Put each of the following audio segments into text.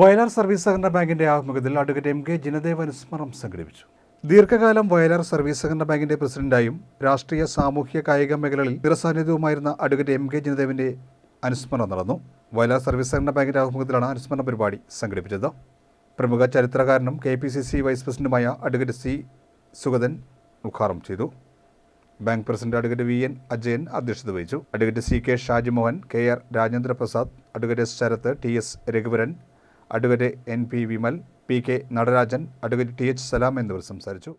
Vayalar service സഹകരണ ബാങ്കിന്റെ ആഭിമുഖ്യത്തിൽ അഡ്വക്കേറ്റ് എം കെ ജിനദേവ് അനുസ്മരണം സംഘടിപ്പിച്ചു. ദീർഘകാലം വയലാർ സർവീസ് സഹകരണ ബാങ്കിന്റെ പ്രസിഡന്റായും രാഷ്ട്രീയ സാമൂഹ്യ കായിക മേഖലകളിൽ നിറസാന്നിധ്യവുമായിരുന്ന അഡ്വക്കേറ്റ് എം കെ ജിനദേവിന്റെ അനുസ്മരണം നടന്നു. വയലാർ സർവീസ് സഹകരണ ബാങ്കിന്റെ ആഭിമുഖ്യത്തിലാണ് അനുസ്മരണ പരിപാടി സംഘടിപ്പിച്ചത്. പ്രമുഖ ചരിത്രകാരനും K P C C vice പ്രസിഡന്റുമായ അഡ്വക്കേറ്റ് സി സുഗതൻ ഉദ്ഘാടനം ചെയ്തു. Bank president advocate V N Ajayan അധ്യക്ഷത വഹിച്ചു. Advocate C K Shajimohan K R Rajendra Prasad advocate S Sarath T S Raghuvaran advocate N P Vimal P K Natarajan advocate T H Salam എന്നിവർ സംസാരിച്ചു.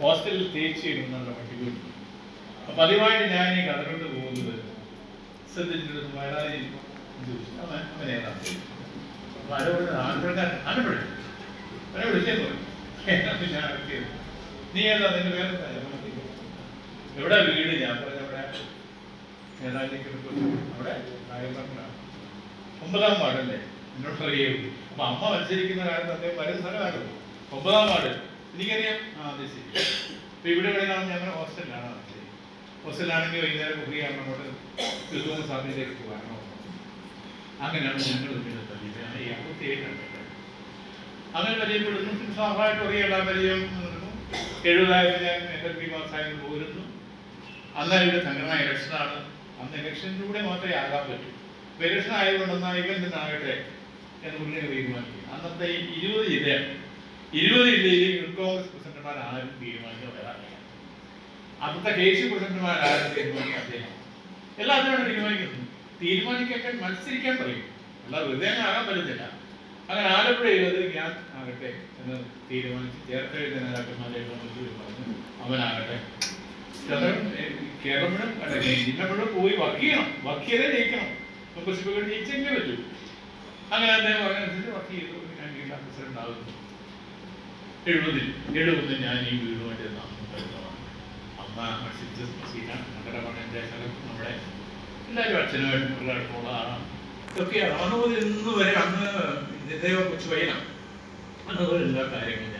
ഹോസ്റ്റലിൽ പതിവായിട്ട് ഞാൻ ഈ കൊണ്ട് പോകുന്നത് ശ്രദ്ധിച്ചിട്ട് വയനാട് അവൻ അവൻ. നീ എന്താ നിന്റെ പേരെന്താ? പറഞ്ഞ അവിടെ നേതാജിക്ക് അവിടെ ഒമ്പതാം വാർഡല്ലേ? എന്നോട് അറിയുള്ളൂ അപ്പൊ അമ്മ മത്സരിക്കുന്ന കാലത്ത് അദ്ദേഹം പല സ്ഥലമായിരുന്നു ഒമ്പതാം വാർഡ്. എനിക്കറിയാം. ആ അതെ ശരി. അപ്പൊ ഇവിടെ എവിടെയാണ് ഞങ്ങൾ ഹോസ്റ്റലിലാണ് ഹോസ്റ്റലിലാണെങ്കിൽ വൈകുന്നേരം ഫ്രീ ആണ് അങ്ങോട്ട് തിരുവോണ സാധ്യതയിലേക്ക് പോകാനോ? അങ്ങനെയാണ് ഞങ്ങൾ അങ്ങനെ പരിചയപ്പെടുന്നു. സ്വാഭാവികമായിട്ട് അറിയാം പരിചയം എഴുപതായിരം ഞാൻ എൽ പി മാസായി പോരുന്നു. അന്ന് ഇവിടെ സംഘടന ഇലക്ഷനാണ് അന്ന് ഇലക്ഷനിലൂടെ മാത്രമേ ആകാൻ പറ്റൂ. ഇപ്പൊ ഇലക്ഷൻ ആയതുകൊണ്ട് എന്നാൽ ഇവന്റിനാകട്ടെ എന്ന് മുന്നേ തീരുമാനിക്കും അന്നത്തെ ഈ ഇരുപത് ജില്ലയാണ്. ഇരുപത് ജില്ലയിൽ യൂത്ത് കോൺഗ്രസ് പ്രസിഡന്റുമാർ ആരും തീരുമാനിക്കാൻ വരാറില്ല അന്നത്തെ കെ സി പ്രസിഡന്റുമാർ ആരും തീരുമാനിക്കാൻ അദ്ദേഹം അതിനാണ് തീരുമാനിക്കുന്നത് തീരുമാനിക്കാൻ മത്സരിക്കാൻ പറയും. അല്ലാതെ വെറുതെ ആകാൻ പറ്റുന്നില്ല അങ്ങനെ ആലപ്പുഴ ഇരുപത് ഞാൻ ആകട്ടെ എന്ന് തീരുമാനിച്ച് ചേർത്തഴി നേതാക്കന്മാരെ പറഞ്ഞു അവനാകട്ടെ. കേരളം മുഴുവൻ അല്ല ജില്ല മുഴുവൻ പോയി വർക്ക് ചെയ്യണം. വർക്ക് ചെയ്തേ ജയിക്കണം. മെമ്പർഷിപ്പ് ജയിച്ചെങ്കിലേ പറ്റൂ. അങ്ങനെ അദ്ദേഹം അതിനനുസരിച്ച് വർക്ക് ചെയ്തു. ഞാൻ ജില്ലാ പ്രസിഡന്റ് ആകുന്നു എഴുപതിൽ ഞാൻ ഈ വീടുമായിട്ട് നമ്മുടെ എല്ലാവരും അച്ഛനുമായിട്ട് ആളാണ് ഇതൊക്കെയാണ് അന്ന് മുതൽ ഇന്ന് വരെ അന്ന് ഇദ്ദേഹം കൊച്ചു അന്ന് എല്ലാ കാര്യങ്ങളും